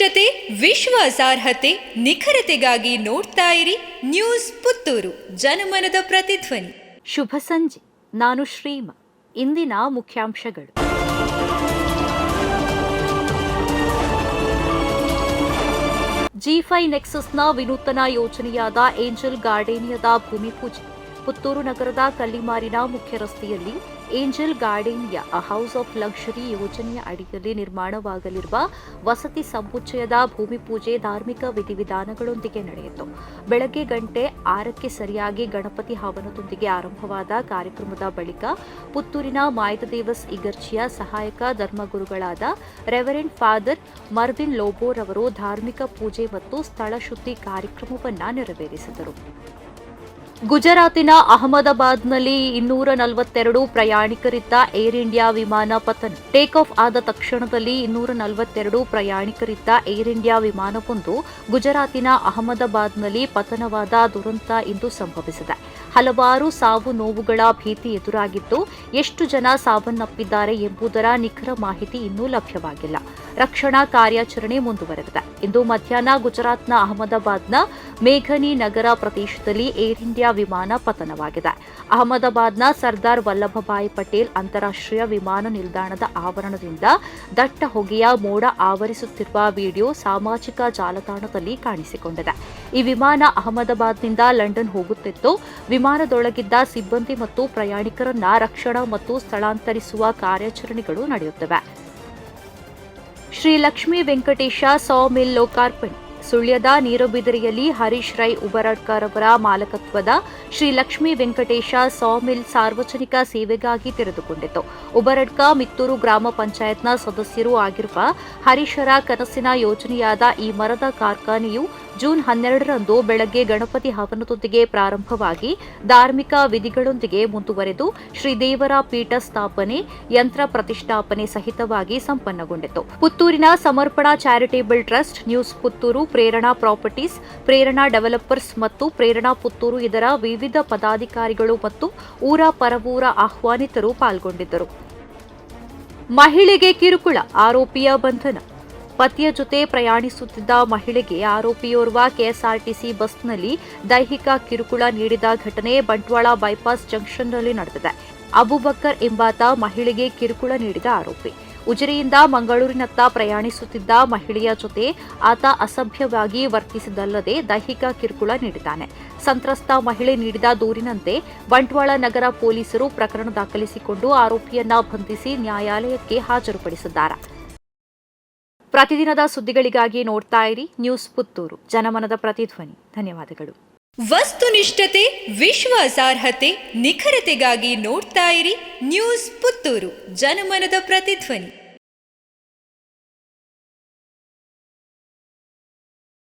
ವಸ್ತುನಿಷ್ಠತೆ ವಿಶ್ವಾಸಾರ್ಹತೆ ನಿಖರತೆಗಾಗಿ ನೋಡ್ತಾ ಇರಿ ನ್ಯೂಸ್ ಪುತ್ತೂರು. ಜನಮನದ ಪ್ರತಿಧ್ವನಿ. ಶುಭ ಸಂಜೆ. ನಾನು ಶ್ರೀಮ. ಇಂದಿನ ಮುಖ್ಯಾಂಶಗಳು. ಜಿ ಫೈ ನೆಕ್ಸಸ್ನ ವಿನೂತನ ಯೋಜನೆಯಾದ ಏಂಜಲ್ ಗಾರ್ಡೇನಿಯಾದ ಭೂಮಿ ಪೂಜೆ. ಪುತ್ತೂರು ನಗರದ ಕಲ್ಲಿಮಾರಿನ ಮುಖ್ಯ ರಸ್ತೆಯಲ್ಲಿ Angel Garden House of Luxury ಯೋಜನೆಯ ಅಡಿಯಲ್ಲಿ ನಿರ್ಮಾಣವಾಗಲಿರುವ ವಸತಿ ಸಮುಚ್ಚಯದ ಭೂಮಿ ಪೂಜೆ ಧಾರ್ಮಿಕ ವಿಧಿವಿಧಾನಗಳೊಂದಿಗೆ ನಡೆಯಿತು. ಬೆಳಗ್ಗೆ ಗಂಟೆ ಆರಕ್ಕೆ ಸರಿಯಾಗಿ ಗಣಪತಿ ಹವನದೊಂದಿಗೆ ಆರಂಭವಾದ ಕಾರ್ಯಕ್ರಮದ ಬಳಿಕ ಪುತ್ತೂರಿನ ಮಾಯದೇವಸ್ ಇಗರ್ಜಿಯ ಸಹಾಯಕ ಧರ್ಮಗುರುಗಳಾದ ರೆವರೆಂಡ್ ಫಾದರ್ ಮರ್ವಿನ್ ಲೋಬೋರ್ ಅವರು ಧಾರ್ಮಿಕ ಪೂಜೆ ಮತ್ತು ಸ್ಥಳ ಶುದ್ಧಿ ಕಾರ್ಯಕ್ರಮವನ್ನು ನೆರವೇರಿಸಿದರು. ಗುಜರಾತಿನ ಅಹಮದಾಬಾದ್ನಲ್ಲಿ ಇನ್ನೂರ ನಲವತ್ತೆರಡು ಪ್ರಯಾಣಿಕರಿದ್ದ ಏರ್ ಇಂಡಿಯಾ ವಿಮಾನ ಪತನ. ಟೇಕ್ ಆಫ್ ಆದ ತಕ್ಷಣದಲ್ಲಿ ಇನ್ನೂರ ನಲವತ್ತೆರಡು ಪ್ರಯಾಣಿಕರಿದ್ದ ಏರ್ ಇಂಡಿಯಾ ವಿಮಾನವೊಂದು ಗುಜರಾತಿನ ಅಹಮದಾಬಾದ್ನಲ್ಲಿ ಪತನವಾದ ದುರಂತ ಇಂದು ಸಂಭವಿಸಿದೆ. ಹಲವಾರು ಸಾವು ನೋವುಗಳ ಭೀತಿ ಎದುರಾಗಿದ್ದು ಎಷ್ಟು ಜನ ಸಾವನ್ನಪ್ಪಿದ್ದಾರೆ ಎಂಬುದರ ನಿಖರ ಮಾಹಿತಿ ಇನ್ನೂ ಲಭ್ಯವಾಗಿಲ್ಲ. ರಕ್ಷಣಾ ಕಾರ್ಯಾಚರಣೆ ಮುಂದುವರೆದಿದೆ. ಇಂದು ಮಧ್ಯಾಹ್ನ ಗುಜರಾತ್ನ ಅಹಮದಾಬಾದ್ನ ಮೇಘನಿ ನಗರ ಪ್ರದೇಶದಲ್ಲಿ ಏರ್ ಇಂಡಿಯಾ ವಿಮಾನ ಪತನವಾಗಿದೆ. ಅಹಮದಾಬಾದ್ನ ಸರ್ದಾರ್ ವಲ್ಲಭಭಾಯಿ ಪಟೇಲ್ ಅಂತಾರಾಷ್ಟ್ರೀಯ ವಿಮಾನ ನಿಲ್ದಾಣದ ಆವರಣದಿಂದ ದಟ್ಟ ಹೊಗೆಯ ಮೋಡ ಆವರಿಸುತ್ತಿರುವ ವಿಡಿಯೋ ಸಾಮಾಜಿಕ ಜಾಲತಾಣದಲ್ಲಿ ಕಾಣಿಸಿಕೊಂಡಿದೆ. ಈ ವಿಮಾನ ಅಹಮದಾಬಾದ್ನಿಂದ ಲಂಡನ್ ಹೋಗುತ್ತಿತ್ತು. ವಿಮಾನದೊಳಗಿದ್ದ ಸಿಬ್ಬಂದಿ ಮತ್ತು ಪ್ರಯಾಣಿಕರನ್ನ ರಕ್ಷಣಾ ಮತ್ತು ಸ್ಥಳಾಂತರಿಸುವ ಕಾರ್ಯಾಚರಣೆಗಳು ನಡೆಯುತ್ತಿವೆ. ಶ್ರೀ ಲಕ್ಷ್ಮೀ ವೆಂಕಟೇಶ, ಸಾ ಮಿಲ್ ಲೋಕಾರ್ಪಣೆ. ಸುಳ್ಯದ ನೀರುಬಿದಿರೆಯಲ್ಲಿ ಹರೀಶ್ ರೈ ಉಬರಡ್ಕರ್ ಅವರ ಮಾಲಕತ್ವದ ಶ್ರೀ ಲಕ್ಷ್ಮೀ ವೆಂಕಟೇಶ ಸಾ ಮಿಲ್ ಸಾರ್ವಜನಿಕ ಸೇವೆಗಾಗಿ ತೆರೆದುಕೊಂಡಿತು ಉಬರಡ್ಕ ಮಿತ್ತೂರು ಗ್ರಾಮ ಪಂಚಾಯತ್ನ ಸದಸ್ಯರೂ ಆಗಿರುವ ಹರೀಶರ ಕನಸಿನ ಯೋಜನೆಯಾದ ಈ ಮರದ ಕಾರ್ಖಾನೆಯು ಜೂನ್ ಹನ್ನೆರಡರಂದು ಬೆಳಗ್ಗೆ ಗಣಪತಿ ಹವನದೊಂದಿಗೆ ಪ್ರಾರಂಭವಾಗಿ ಧಾರ್ಮಿಕ ವಿಧಿಗಳೊಂದಿಗೆ ಮುಂದುವರೆದು ಶ್ರೀದೇವರ ಪೀಠ ಸ್ಥಾಪನೆ, ಯಂತ್ರ ಪ್ರತಿಷ್ಠಾಪನೆ ಸಹಿತವಾಗಿ ಸಂಪನ್ನಗೊಂಡಿತು. ಪುತ್ತೂರಿನ Samarpana charitable trust news Puttur Prerana properties, Prerana developers ಮತ್ತು ಪ್ರೇರಣಾ ಪುತ್ತೂರು ಇದರ ವಿವಿಧ ಪದಾಧಿಕಾರಿಗಳು ಮತ್ತು ಊರ ಪರವೂರ ಆಹ್ವಾನಿತರು ಪಾಲ್ಗೊಂಡಿದ್ದರು. ಮಹಿಳೆಗೆ ಕಿರುಕುಳ, ಆರೋಪಿಯ ಬಂಧನ. ಪತಿಯ ಜೊತೆ ಪ್ರಯಾಣಿಸುತ್ತಿದ್ದ ಮಹಿಳೆಗೆ ಆರೋಪಿಯೋರ್ವ ಕೆಎಸ್ಆರ್ಟಿಸಿ ಬಸ್ನಲ್ಲಿ ದೈಹಿಕ ಕಿರುಕುಳ ನೀಡಿದ ಘಟನೆ ಬಂಟ್ವಾಳ ಬೈಪಾಸ್ ಜಂಕ್ಷನ್ನಲ್ಲಿ ನಡೆದಿದೆ. ಅಬುಬಕ್ಕರ್ ಎಂಬಾತ ಮಹಿಳೆಗೆ ಕಿರುಕುಳ ನೀಡಿದ ಆರೋಪಿ. ಉಜಿರೆಯಿಂದ ಮಂಗಳೂರಿನತ್ತ ಪ್ರಯಾಣಿಸುತ್ತಿದ್ದ ಮಹಿಳೆಯ ಜೊತೆ ಆತ ಅಸಭ್ಯವಾಗಿ ವರ್ತಿಸಿದಲ್ಲದೆ ದೈಹಿಕ ಕಿರುಕುಳ ನೀಡಿದ್ದಾನೆ. ಸಂತ್ರಸ್ತ ಮಹಿಳೆ ನೀಡಿದ ದೂರಿನಂತೆ ಬಂಟ್ವಾಳ ನಗರ ಪೊಲೀಸರು ಪ್ರಕರಣ ದಾಖಲಿಸಿಕೊಂಡು ಆರೋಪಿಯನ್ನ ಬಂಧಿಸಿ ನ್ಯಾಯಾಲಯಕ್ಕೆ ಹಾಜರುಪಡಿಸಿದ್ದಾರೆ. ಪ್ರತಿದಿನದ ಸುದ್ದಿಗಳಿಗಾಗಿ ನೋಡ್ತಾ ಇರಿ ನ್ಯೂಸ್ ಪುತ್ತೂರು. ಜನಮನದ ಪ್ರತಿಧ್ವನಿ. ಧನ್ಯವಾದಗಳು. ವಸ್ತುನಿಷ್ಠತೆ, ವಿಶ್ವಾಸಾರ್ಹತೆ, ನಿಖರತೆಗಾಗಿ ನೋಡ್ತಾ ಇರಿ ನ್ಯೂಸ್ ಪುತ್ತೂರು ಜನಮನದ ಪ್ರತಿಧ್ವನಿ.